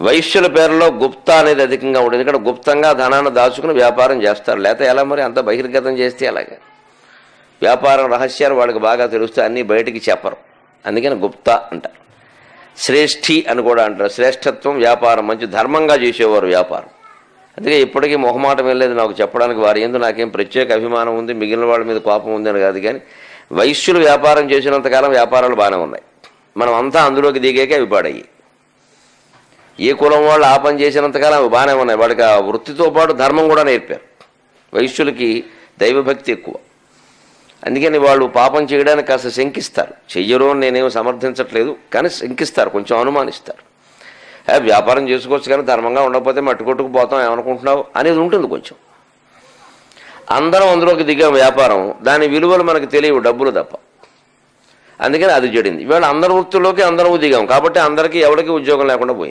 వైశ్యుల పేరులో గుప్తా అనేది అధికంగా ఉండేది. ఇక్కడ గుప్తంగా ధనాన్ని దాచుకుని వ్యాపారం చేస్తారు. లేకపోతే ఎలా మరి అంత బహిర్గతం చేస్తే అలాగే? వ్యాపారం రహస్యాలు వాళ్ళకి బాగా తెలుస్తే అన్నీ బయటికి చెప్పరు. అందుకని గుప్తా అంటారు. శ్రేష్ఠి అని కూడా అంటారు. శ్రేష్ఠత్వం వ్యాపారం. మంచి ధర్మంగా చేసేవారు వ్యాపారం. అందుకే ఇప్పటికీ మొహమాటం వెళ్ళలేదు నాకు చెప్పడానికి వారి ఎందు. నాకేం ప్రత్యేక అభిమానం ఉంది. మిగిలిన వాళ్ళ మీద కోపం ఉంది అని కాదు కానీ వైశ్యులు వ్యాపారం చేసినంతకాలం వ్యాపారాలు బాగానే ఉన్నాయి. మనం అంతా అందులోకి దిగాకే అవి పాడయ్యాయి. ఏ కులం వాళ్ళు ఆ పని చేసినంతకాలం అవి బాగానే ఉన్నాయి. వాడికి ఆ వృత్తితో పాటు ధర్మం కూడా నేర్పారు. వైశ్యులకి దైవభక్తి ఎక్కువ. అందుకని వాళ్ళు పాపం చేయడానికి కాస్త శంకిస్తారు. చెయ్యరు అని నేనేం సమర్థించట్లేదు కానీ శంకిస్తారు కొంచెం అనుమానిస్తారు. వ్యాపారం చేసుకోవచ్చు కానీ ధర్మంగా ఉండకపోతే మట్టి పోతాం ఏమనుకుంటున్నావు? అనేది ఉంటుంది కొంచెం. అందరం అందులోకి దిగాం వ్యాపారం. దాని విలువలు మనకు తెలియవు డబ్బులు తప్ప. అందుకని అది జడింది. ఇవాళ అందరి వృత్తుల్లోకి అందరం దిగాం. కాబట్టి అందరికీ ఎవరికి ఉద్యోగం లేకుండా పోయింది.